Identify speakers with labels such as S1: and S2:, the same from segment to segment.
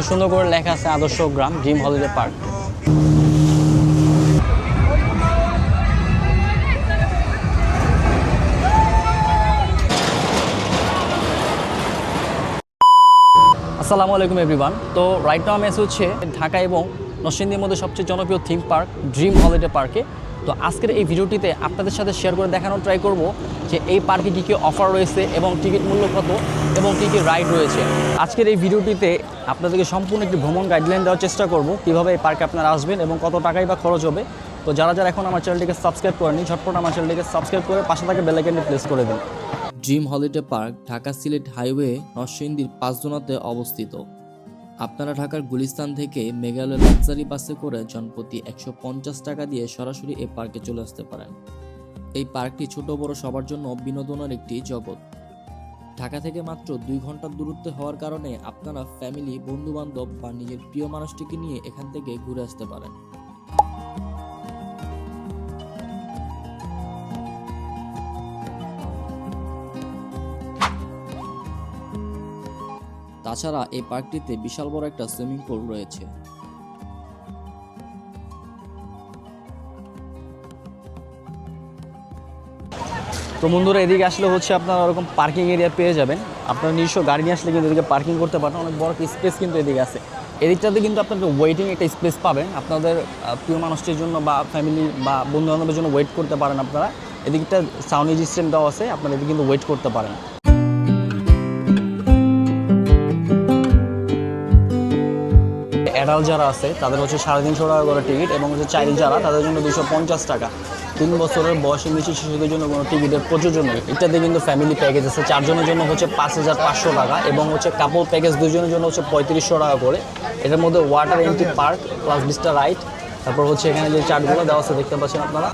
S1: অনেক সুন্দর করে লেখা আছে আদর্শ গ্রাম ড্রিম হলিডে পার্ক আসসালামু আলাইকুম এভরিওয়ান তো রাইট নাও আছি হচ্ছে ঢাকা এবং নরসিংদীর মধ্যে সবচেয়ে জনপ্রিয় থিম পার্ক ড্রিম হলিডে পার্কে তো আজকের এই ভিডিওটিতে আপনাদের সাথে শেয়ার করে দেখানোর ট্রাই করব যে এই পার্কে কী কী অফার রয়েছে এবং টিকিট মূল্য কত এবং কী কী রাইড রয়েছে। আজকের এই ভিডিওটিতে আপনাদেরকে সম্পূর্ণ একটি ভ্রমণ গাইডলাইন দেওয়ার চেষ্টা করব, কীভাবে এই পার্কে আপনারা আসবেন এবং কত টাকাই বা খরচ হবে। তো যারা যারা এখন আমার চ্যানেলটিকে সাবস্ক্রাইব করেনি ঝটপট আমার চ্যানেলটিকে সাবস্ক্রাইব করে পাশে থাকা বেলাইকেনটি প্লেস করে দিন।
S2: Dream holiday park Dhaka Sylhet highway নরসিংদীর পাঁচজনাতে অবস্থিত। আপনারা ঢাকার গুলিস্তান থেকে মেঘালয় লাক্সারি বাসে করে জনপ্রতি একশো পঞ্চাশ টাকা দিয়ে সরাসরি এই পার্কে চলে আসতে পারেন। এই পার্কটি ছোট বড় সবার জন্য বিনোদনের একটি জগৎ। ঢাকা থেকে মাত্র দুই ঘণ্টার দূরত্বে হওয়ার কারণে আপনারা ফ্যামিলি বন্ধুবান্ধব বা নিজের প্রিয় মানুষটিকে নিয়ে এখান থেকে ঘুরে আসতে পারেন। তাছাড়া এই পার্কটিতে বিশাল বড় একটা সুইমিং পুল রয়েছে।
S1: তো বন্ধুরা, এদিকে আসলে হচ্ছে আপনারা ওরকম পার্কিং এরিয়া পেয়ে যাবেন। আপনার নিজস্ব গাড়ি নিয়ে আসলে কিন্তু এদিকে পার্কিং করতে পারেন। অনেক বড় একটা স্পেস কিন্তু এদিকে আছে। এদিকটাতে কিন্তু আপনাদের ওয়েটিং একটা স্পেস পাবেন। আপনাদের প্রিয় মানুষটির জন্য বা ফ্যামিলি বা বন্ধু বান্ধবের জন্য ওয়েট করতে পারেন আপনারা। এদিকটা সাউন্ড সিস্টেম দেওয়া আছে। আপনারা এদিকে কিন্তু ওয়েট করতে পারেন। অ্যাডাল্ট যারা আছে, তাদের হচ্ছে সাড়ে তিনশো টাকা করে টিকিট এবং হচ্ছে চাইল্ড যারা, তাদের জন্য দুশো পঞ্চাশ টাকা। তিন বছরের বয়সের নিচে শিশুদের জন্য কোনো টিকিটের প্রযোজন নেই এটাতে কিন্তু ফ্যামিলি প্যাকেজ আছে। চারজনের জন্য হচ্ছে পাঁচ হাজার পাঁচশো টাকা এবং হচ্ছে কাপড় প্যাকেজ দুজনের জন্য হচ্ছে পঁয়ত্রিশশো টাকা করে। এটার মধ্যে ওয়াটার এন্ট্রি পার্ক প্লাস বিস্টা রাইড তারপর হচ্ছে এখানে যে চার্টগুলো দেওয়া আছে, দেখতে পাচ্ছেন আপনারা?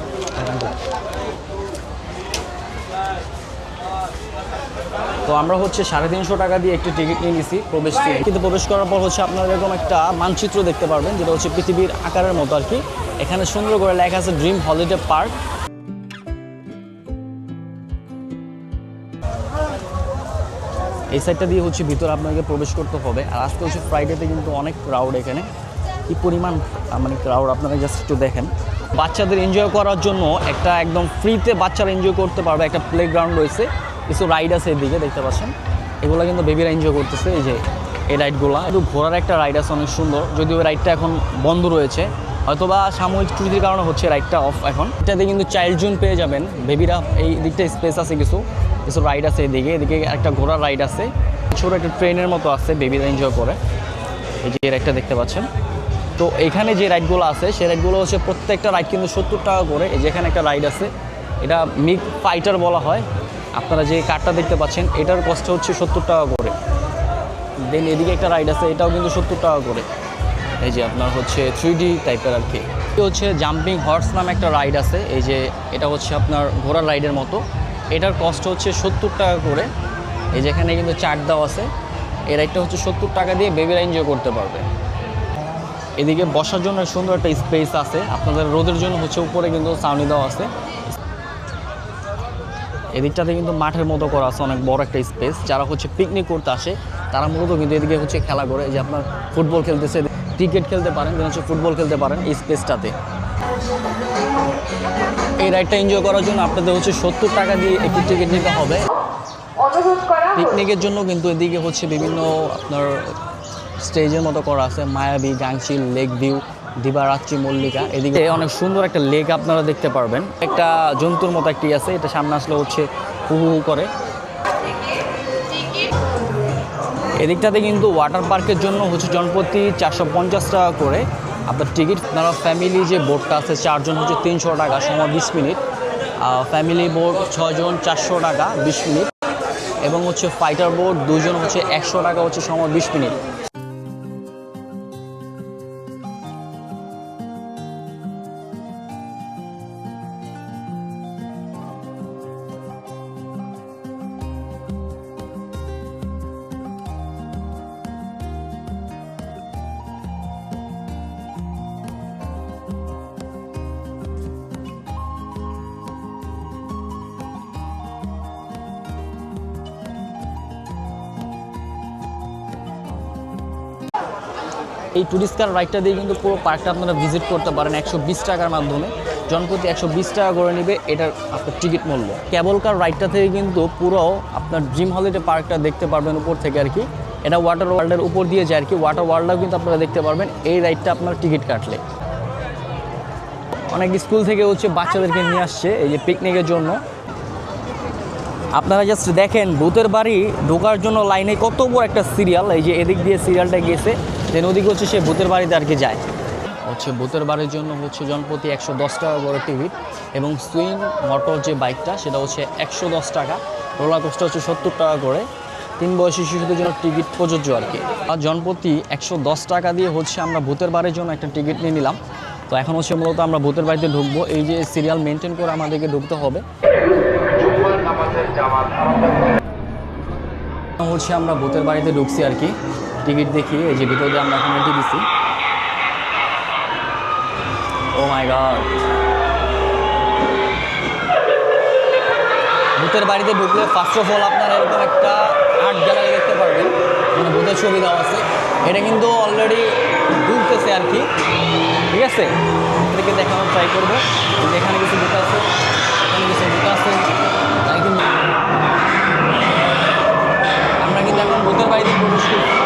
S1: তো আমরা হচ্ছে সাড়ে তিনশো টাকা দিয়ে একটি টিকিট নিয়ে নিছি প্রবেশ টিকিট কিন্তু প্রবেশ করার পর হচ্ছে আপনারা এরকম একটা মানচিত্র দেখতে পারবেন যেটা হচ্ছে পৃথিবীর আকারের মতো আর কি। এখানে সুন্দর করে লেখা আছে ড্রিম হলিডে পার্ক এই সাইডটা দিয়ে হচ্ছে ভিতরে আপনাকে প্রবেশ করতে হবে। আর আজকে হচ্ছে ফ্রাইডেতে কিন্তু অনেক ক্রাউড এখানে। কি পরিমাণ মানে ক্রাউড আপনারা জাস্ট একটু দেখেন। বাচ্চাদের এনজয় করার জন্য একটা একদম ফ্রিতে বাচ্চারা এনজয় করতে পারবে একটা প্লেগ্রাউন্ড রয়েছে। কিছু রাইড আছে এদিকে, দেখতে পাচ্ছেন। এগুলো কিন্তু বেবিরা এনজয় করতেছে, এই যে এই রাইডগুলো একটু ঘোরার একটা রাইড আছে, অনেক সুন্দর। যদিও রাইডটা এখন বন্ধ রয়েছে, হয়তোবা সাময়িক ছুটির কারণে হচ্ছে রাইডটা অফ এখন। এটাতে কিন্তু চাইল্ড জোন পেয়ে যাবেন। বেবিরা এই দিকটা স্পেস আছে কিছু কিছু রাইড আছে এদিকে। এদিকে একটা ঘোড়ার রাইড আছে। ছোটো একটা ট্রেনের মতো আছে বেবিরা এনজয় করে। এই যে একটা দেখতে পাচ্ছেন। তো এখানে যে রাইডগুলো আছে সেই রাইডগুলো হচ্ছে প্রত্যেকটা রাইড কিন্তু সত্তর টাকা করে। এই যেখানে একটা রাইড আছে, এটা মিক ফাইটার বলা হয়। আপনারা যে কারটা দেখতে পাচ্ছেন, এটার কষ্ট হচ্ছে সত্তর টাকা করে। দেন এদিকে একটা রাইড আছে, এটাও কিন্তু সত্তর টাকা করে। এই যে আপনার হচ্ছে থ্রি ডি টাইপের আর কি। হচ্ছে জাম্পিং হর্স নামে একটা রাইড আছে, এই যে এটা হচ্ছে আপনার ঘোড়ার রাইডের মতো। এটার কষ্ট হচ্ছে সত্তর টাকা করে। এই যেখানে কিন্তু চার্ট দেওয়া আছে। এই রাইডটা হচ্ছে সত্তর টাকা দিয়ে বেবিরা এনজয় করতে পারবে। এদিকে বসার জন্য সুন্দর একটা স্পেস আছে। আপনাদের রোদের জন্য হচ্ছে উপরে কিন্তু ছাউনি দেওয়া আছে। এদিকটাতে কিন্তু মাঠের মতো করা আছে অনেক বড় একটা স্পেস যারা হচ্ছে পিকনিক করতে আসে তারা মূলত কিন্তু এদিকে হচ্ছে খেলা করে যে আপনার ফুটবল খেলতেছে ক্রিকেট খেলতে পারেন দেন হচ্ছে ফুটবল খেলতে পারেন এই স্পেসটাতে এই রাইডটা এনজয় করার জন্য আপনাদের হচ্ছে সত্তর টাকা দিয়ে একটি টিকিট নিতে হবে। পিকনিকের জন্য কিন্তু এদিকে হচ্ছে বিভিন্ন আপনার স্টেজের মতো করা আছে মায়াবী গাংচিল লেক ভিউ। দিবারাত্রি মল্লিকা, এদিকে অনেক সুন্দর একটা লেক আপনারা দেখতে পারবেন। একটা জন্তুর মতো একটি আছে, এটা সামনে আসলে হচ্ছে হু হু করে। এদিকটাতে কিন্তু ওয়াটার পার্কের জন্য হচ্ছে জনপ্রতি চারশো পঞ্চাশ টাকা করে। আপনার টিকিট আপনারা ফ্যামিলি যে বোটটা আছে, চারজন হচ্ছে তিনশো টাকা, সময় বিশ মিনিট। ফ্যামিলি বোট ছজন চারশো টাকা, বিশ মিনিট। এবং হচ্ছে ফাইটার বোট দুজন হচ্ছে একশো টাকা, হচ্ছে সময় বিশ মিনিট। এই টুরিস্ট কার রাইডটা দিয়ে কিন্তু পুরো পার্কটা আপনারা ভিজিট করতে পারেন একশো বিশ টাকার মাধ্যমে। জনপ্রতি একশো বিশ টাকা করে নেবে এটার আপনার টিকিট মূল্য। কেবল কার রাইডটা থেকে কিন্তু পুরো আপনার ড্রিম হলিডে পার্কটা দেখতে পারবেন উপর থেকে আর কি। এটা ওয়াটার ওয়ার্ল্ডের উপর দিয়ে যায় আর কি। ওয়াটার ওয়ার্ল্ডটাও কিন্তু আপনারা দেখতে পারবেন এই রাইডটা আপনার টিকিট কাটলে। অনেক স্কুল থেকে হচ্ছে বাচ্চাদেরকে নিয়ে আসছে এই যে পিকনিকের জন্য। আপনারা জাস্ট দেখেন, ভূতের বাড়ি ঢোকার জন্য লাইনে কত বড় একটা সিরিয়াল এই যে এদিক দিয়ে সিরিয়ালটা গেছে দেন ওদিকে হচ্ছে সে ভূতের বাড়িতে আর কি যায়। হচ্ছে ভূতের বাড়ির জন্য হচ্ছে জনপ্রতি একশো দশ টাকা করে টিকিট এবং সুইং মোটর যে বাইকটা সেটা হচ্ছে একশো দশ টাকা। রোলার কোস্টার হচ্ছে সত্তর টাকা করে। তিন বয়সী শিশুদের জন্য টিকিট প্রযোজ্য আর কি। আর জনপ্রতি একশো দশ টাকা দিয়ে হচ্ছে আমরা ভূতের বাড়ির জন্য একটা টিকিট নিয়ে নিলাম। তো এখন হচ্ছে মূলত আমরা ভূতের বাড়িতে ঢুকবো। এই যে সিরিয়াল মেনটেন করে আমাদেরকে ঢুকতে হবে। হচ্ছে আমরা ভূতের বাড়িতে ঢুকছি আর কি। টিকিট দেখি, এই যে ভিতরে আমরা এখন এন্ট্রি দিছি। Oh my god. ভূতের বাড়িতে ঢুকলে ফার্স্ট অফ অল আপনার এরকম একটা আর্ট গ্যালারি দেখতে পারবেন। মানে ভূতের ছবি দেওয়া আছে। এটা কিন্তু অলরেডি ঢুকতেছে আর কি। ঠিক আছে? এটাকে দেখানোর ট্রাই করব। এখানে কিছু ভূত আছে, এখানে কিছু ভূত আছে। তাই কিন্তু আমরা কিন্তু এখন ভূতের বাড়িতে প্রবেশ করছি।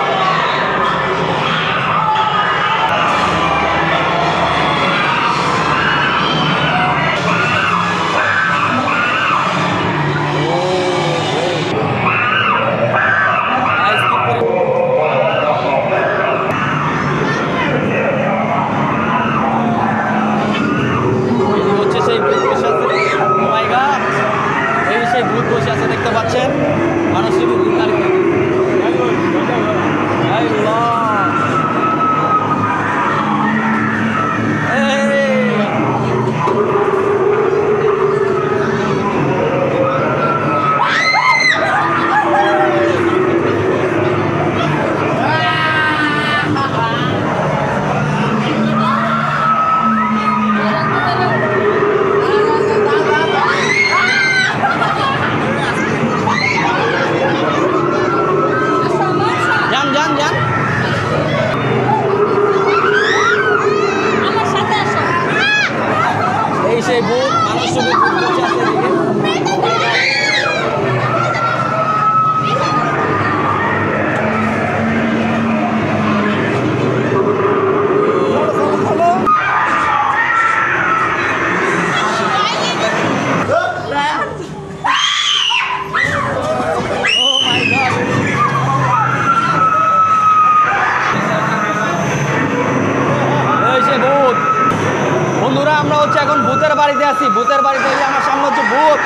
S1: বাড়িতে আছি, ভূতের বাড়িতে আমার সামনে হচ্ছে ভূত।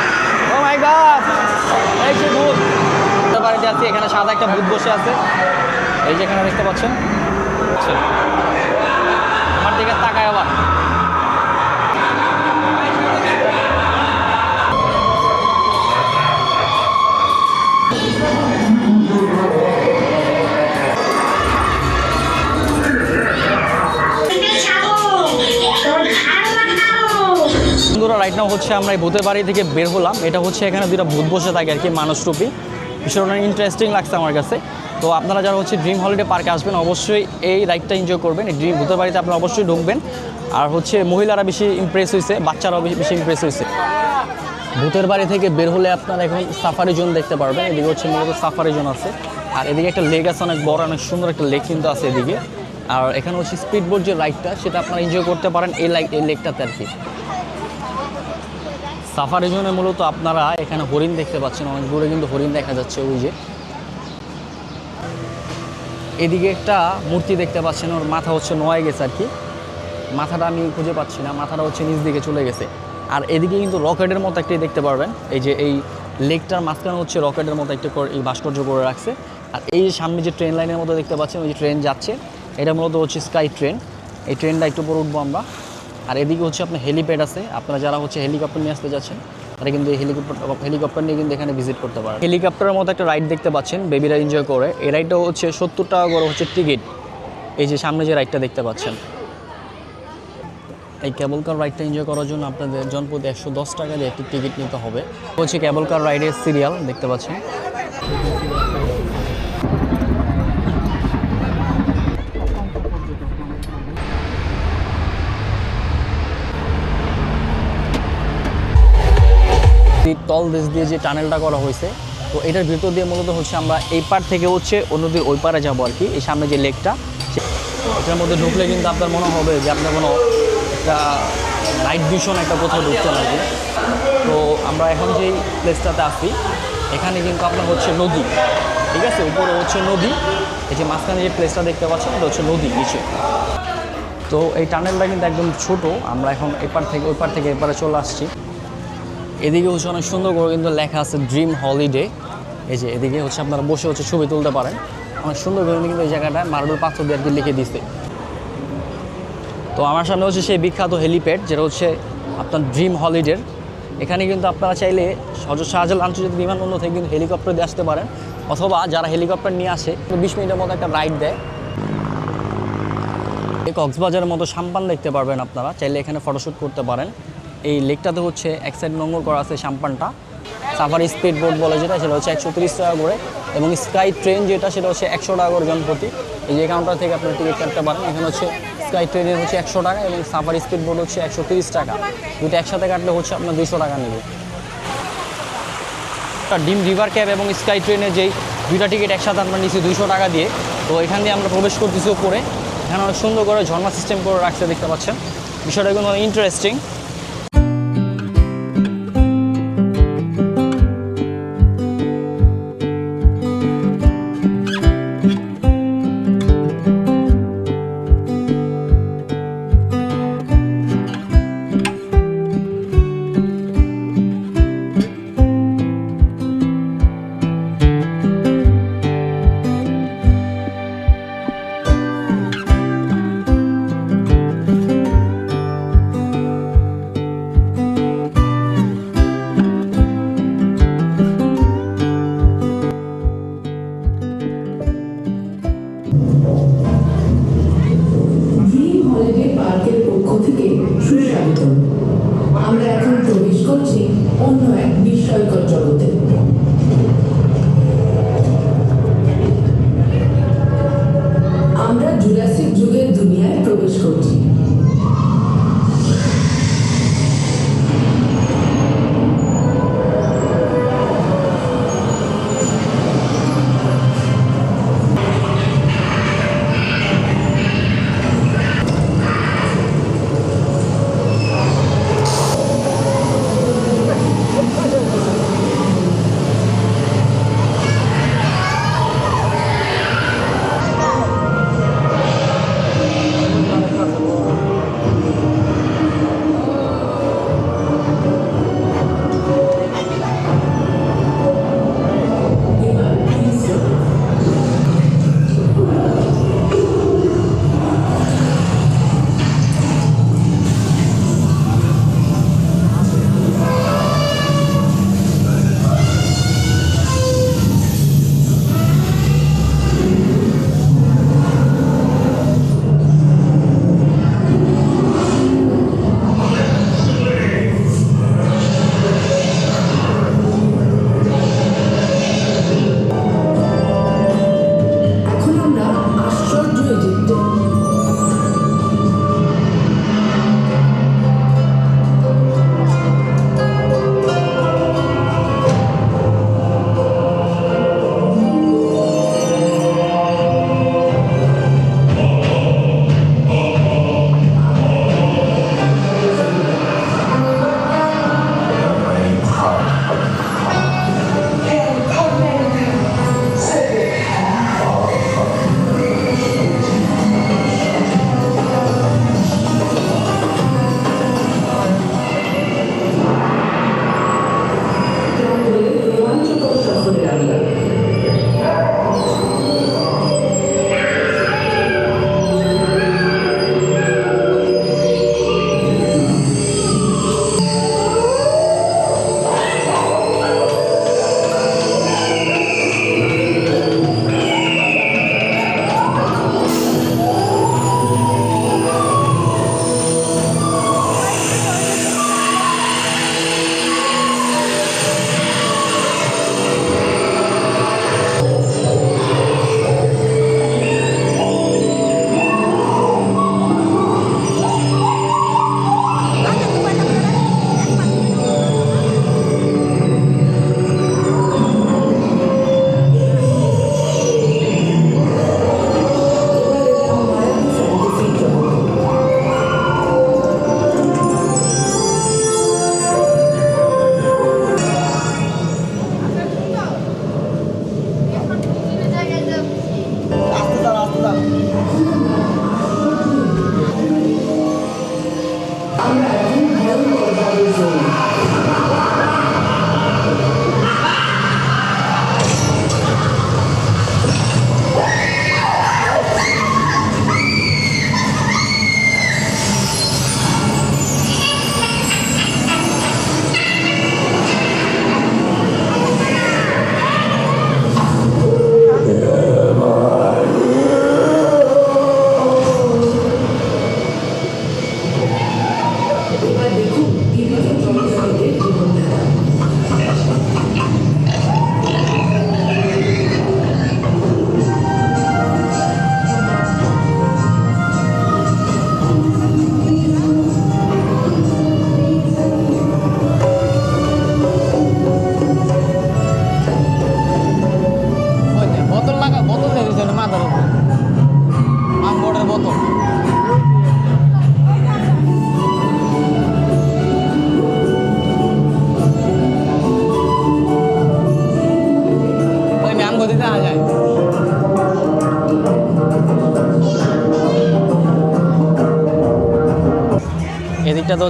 S1: ও মাই গড এই যে ভূত। ভূতের বাড়িতে আছি, এখানে সাদা একটা ভূত বসে আছে। এই যে এখানে দেখতে পাচ্ছেন? আচ্ছা। আমার দিকে তাকায় আবার। বন্ধুরা রাইট নাও হচ্ছে আমরা এই ভূতের বাড়ি থেকে বের হলাম। এটা হচ্ছে এখানে দুটো ভূত বসে থাকে আর কি মানুষরূপী ভীষণ ইন্টারেস্টিং লাগছে আমার কাছে। তো আপনারা যারা হচ্ছে ড্রিম হলিডে পার্কে আসবেন, অবশ্যই এই রাইডটা এনজয় করবেন। এই ড্রিম ভূতের বাড়িতে আপনারা অবশ্যই ঢুকবেন। আর হচ্ছে মহিলারা বেশি ইমপ্রেস হয়েছে বাচ্চারাও বেশি ইমপ্রেস হয়েছে ভূতের বাড়ি থেকে বের হলে আপনারা এখন সাফারি জোন দেখতে পারবেন। এদিকে হচ্ছে মূলত সাফারি জোন আছে। আর এদিকে একটা লেক আছে, অনেক বড়, অনেক সুন্দর একটা লেক কিন্তু আছে এদিকে। আর এখানে হচ্ছে স্পিড বোট যে রাইডটা সেটা আপনারা এনজয় করতে পারেন এই লাইক এই লেকটাতে আর কি। সাফারি জোনে মূলত আপনারা এখানে হরিণ দেখতে পাচ্ছেন অনেক দূরে কিন্তু হরিণ দেখা যাচ্ছে ওই যে। এদিকে একটা মূর্তি দেখতে পাচ্ছেন, ওর মাথা হচ্ছে নয় গেছে আর কি। মাথাটা আমি খুঁজে পাচ্ছি না, মাথাটা হচ্ছে নিচ দিকে চলে গেছে। আর এদিকে কিন্তু রকেটের মতো একটি দেখতে পারবেন, এই যে এই লেকটার মাঝখানে হচ্ছে রকেটের মতো একটা এই ভাস্কর্য করে রাখছে। আর এই যে সামনে যে ট্রেন লাইনের মতো দেখতে পাচ্ছেন, ওই যে ট্রেন যাচ্ছে, এটা মূলত হচ্ছে স্কাই ট্রেন। এই ট্রেনটা একটু পরে উঠবো আমরা। আর এদিকে হচ্ছে আপনার হেলিপ্যাড আছে। আপনারা যারা হচ্ছে হেলিকপ্টার নিয়ে আসতে যাচ্ছেন, তারা কিন্তু এই হেলিকপ্টার হেলিকপ্টার নিয়ে কিন্তু এখানে ভিজিট করতে পারেন। হেলিকপ্টারের মতো একটা রাইড দেখতে পাচ্ছেন বেবিরা এনজয় করে। এই রাইডটা হচ্ছে সত্তর টাকা করে হচ্ছে টিকিট এই যে সামনে যে রাইডটা দেখতে পাচ্ছেন। এই কেবল কার রাইডটা এনজয় করার জন্য আপনাদের জনপ্রতি একশো দশ টাকা দিয়ে একটি টিকিট নিতে হবে। হচ্ছে কেবল কার রাইডের সিরিয়াল দেখতে পাচ্ছেন। তল দেশ দিয়ে যে টানেলটা করা হয়েছে, তো এটার ভিতর দিয়ে মূলত হচ্ছে আমরা এই পার থেকে হচ্ছে ও নদীর ওই পারে যাব আর কি, এই সামনে যে লেকটা। এটার মধ্যে ঢুকলে কিন্তু আপনার মনে হবে যে আপনার কোনো একটা নাইট ভিশন একটা কোথাও ঢুকতে লাগবে তো আমরা এখন যেই প্লেসটাতে আসি এখানে কিন্তু আপনার হচ্ছে নদী, ঠিক আছে? উপরে হচ্ছে নদী, এই যে মাঝখানে যে প্লেসটা দেখতে পাচ্ছেন, এটা হচ্ছে নদী নিচে। তো এই টানেলটা কিন্তু একদম ছোট, আমরা এখন এপার থেকে, ওই পার থেকে এপারে চলে আসছি। এদিকে হচ্ছে অনেক সুন্দর করে কিন্তু লেখা আছে ড্রিম হলিডে এই যে এদিকে হচ্ছে আপনারা বসে হচ্ছে ছবি তুলতে পারেন। অনেক সুন্দর করে কিন্তু এই জায়গাটায় মার্বেল পাথর দিয়ে আর কি লিখে দিছে। তো আমার সামনে হচ্ছে সেই বিখ্যাত হেলিপ্যাড, যেটা হচ্ছে আপনার ড্রিম হলিডের এখানে কিন্তু আপনারা চাইলে হজরত শাহজালাল আন্তর্জাতিক বিমানবন্দর থেকে কিন্তু হেলিকপ্টার দিয়ে আসতে পারেন। অথবা যারা হেলিকপ্টার নিয়ে আসে বিশ মিনিটের মতো একটা রাইড দেয়। এই কক্সবাজারের মতো সাম্পান দেখতে পারবেন আপনারা। চাইলে এখানে ফটোশ্যুট করতে পারেন। এই লেকটাতে হচ্ছে এক সাইড নোংর করা আছে শ্যাম্পানটা সাফারি স্পিড বোট বলে যেটা, সেটা হচ্ছে একশো তিরিশ টাকা করে। এবং স্কাই ট্রেন যেটা, সেটা হচ্ছে একশো টাকা করে জনপ্রতি এই যে কাউন্টার থেকে আপনার টিকিট কাটতে পারেন, এখানে হচ্ছে স্কাই ট্রেনের হচ্ছে একশো টাকা এবং সাফারি স্পিড বোট হচ্ছে একশো তিরিশ টাকা। দুটো একসাথে কাটলে হচ্ছে আপনার দুশো টাকা নেবে। ডিম রিভার ক্যাব এবং স্কাই ট্রেনের যেই দুইটা টিকিট একসাথে আমরা নিচ্ছি দুইশো টাকা দিয়ে, তো এখান দিয়ে আমরা প্রবেশ করতেছি উপরে। এখানে অনেক সুন্দর করে ঝর্ণা সিস্টেম করে রাখছে, দেখতে পাচ্ছেন। বিষয়টা কিন্তু ইন্টারেস্টিং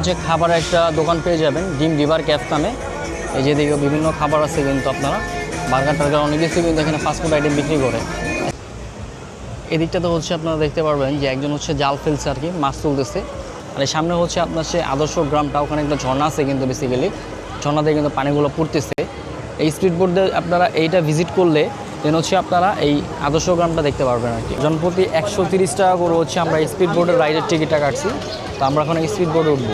S1: হচ্ছে খাবারের একটা দোকান পেয়ে যাবেন, ডিম রিভার ক্যাফ নামে এই যে এদিকে বিভিন্ন খাবার আছে কিন্তু আপনারা। বার্গার টার্গার অনেক কিছু কিন্তু এখানে ফাস্টফুড আইটেম বিক্রি করে। এদিকটাতে হচ্ছে আপনারা দেখতে পারবেন যে একজন হচ্ছে জাল ফেলছে আর কি, মাছ তুলতেছে। আর সামনে হচ্ছে আপনার সে আদর্শ গ্রামটা, ওখানে একটা ঝর্ণা আছে কিন্তু বেসিক্যালি ঝর্ণাতে কিন্তু পানিগুলো পড়তেছে। এই স্পিড বোর্ডে আপনারা এইটা ভিজিট করলে দেন হচ্ছে আপনারা এই আদর্শ গ্রামটা দেখতে পারবেন আর কি। জনপ্রতি একশো তিরিশ টাকা করে হচ্ছে আমরা স্পিড বোর্ডের রাইডের টিকিটটা কাটছি। তো আমরা এখন স্পিড বোর্ডে উঠবো।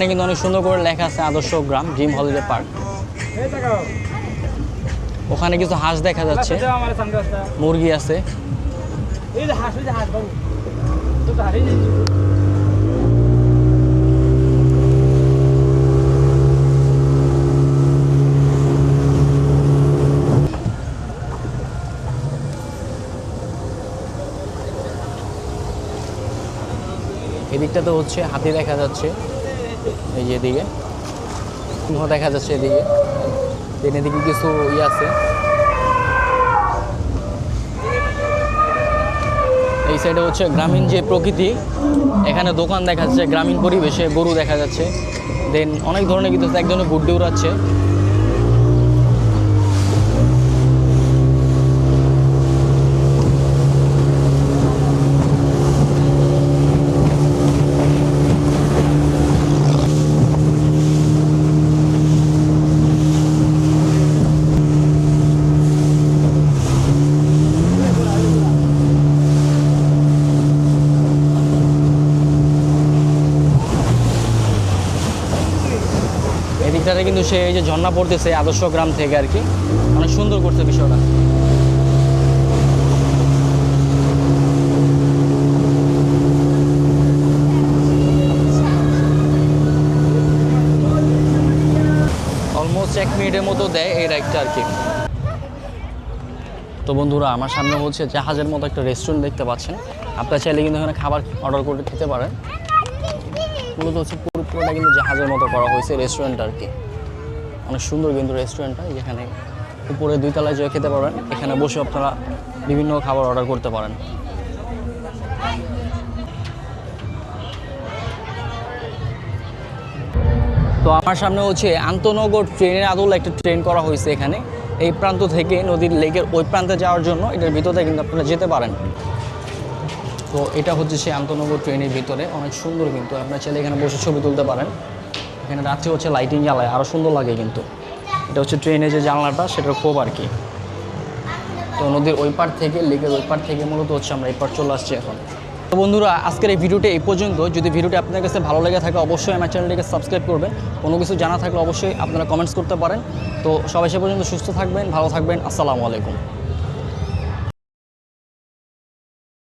S1: এখানে কিন্তু অনেক সুন্দর করে লেখা আছে আদর্শ গ্রাম ড্রিম হলিডে পার্ক ওখানে কিছু হাঁস দেখা যাচ্ছে। মুরগি আছে। এদিকটাতে হচ্ছে হাতি দেখা যাচ্ছে। এই যে এদিকে। সিংহ দেখা যাচ্ছে এদিকে। দেন এদিকে কিছু ইয়ে আছে। এই সাইডে হচ্ছে গ্রামীণ যে প্রকৃতি, এখানে দোকান দেখা যাচ্ছে, গ্রামীণ পরিবেশে গরু দেখা যাচ্ছে। দেন অনেক ধরনের কিন্তু একজনে গুড্ডে উড়াচ্ছে এদিকটাতে কিন্তু সে এই যে ঝর্ণা পড়তেছে আদর্শ গ্রাম থেকে আর কি। অনেক সুন্দর করছে বিষয়টা। অলমোস্ট এক মিনিটের মতো দেয় এই রাইডটা আর কি। তো বন্ধুরা, আমার সামনে হচ্ছে জাহাজের মতো একটা রেস্টুরেন্ট দেখতে পাচ্ছেন। আপনারা চাইলে কিন্তু এখানে খাবার অর্ডার করে খেতে পারেন। মূলত হচ্ছে পুরো পুরোটা কিন্তু জাহাজের মতো করা হয়েছে রেস্টুরেন্ট আর কি। অনেক সুন্দর কিন্তু রেস্টুরেন্টটা, যেখানে উপরে দুই তলায় যেয়ে খেতে পারেন এখানে বসে আপনারা বিভিন্ন খাবার অর্ডার করতে পারেন। তো আমার সামনে হচ্ছে আন্তনগর ট্রেনের আদল একটা ট্রেন করা হয়েছে এখানে। এই প্রান্ত থেকে নদীর লেকের ওই প্রান্তে যাওয়ার জন্য এটার ভিতরে কিন্তু আপনারা যেতে পারেন। তো এটা হচ্ছে সেই আন্তনগর ট্রেনের ভিতরে। অনেক সুন্দর কিন্তু। আপনারা চাইলে এখানে বসে ছবি তুলতে পারেন। এখানে রাত্রে হচ্ছে লাইটিং জ্বালায় আরও সুন্দর লাগে কিন্তু। এটা হচ্ছে ট্রেনে যে জানলাটা, সেটার খুব আর কি। তো নদীর ওই পার থেকে, লেকের ওই পার থেকে মূলত হচ্ছে আমরা এই পার চলে আসছি এখন। তো বন্ধুরা, আজকের এই ভিডিওটা এই পর্যন্ত। যদি ভিডিওটি আপনার কাছে ভালো লেগে থাকে, অবশ্যই আমার চ্যানেলটিকে সাবস্ক্রাইব করবেন কোনো কিছু জানা থাকলে অবশ্যই আপনারা কমেন্টস করতে পারেন। তো সবাই সে পর্যন্ত সুস্থ থাকবেন, ভালো থাকবেন। আসসালামু আলাইকুম।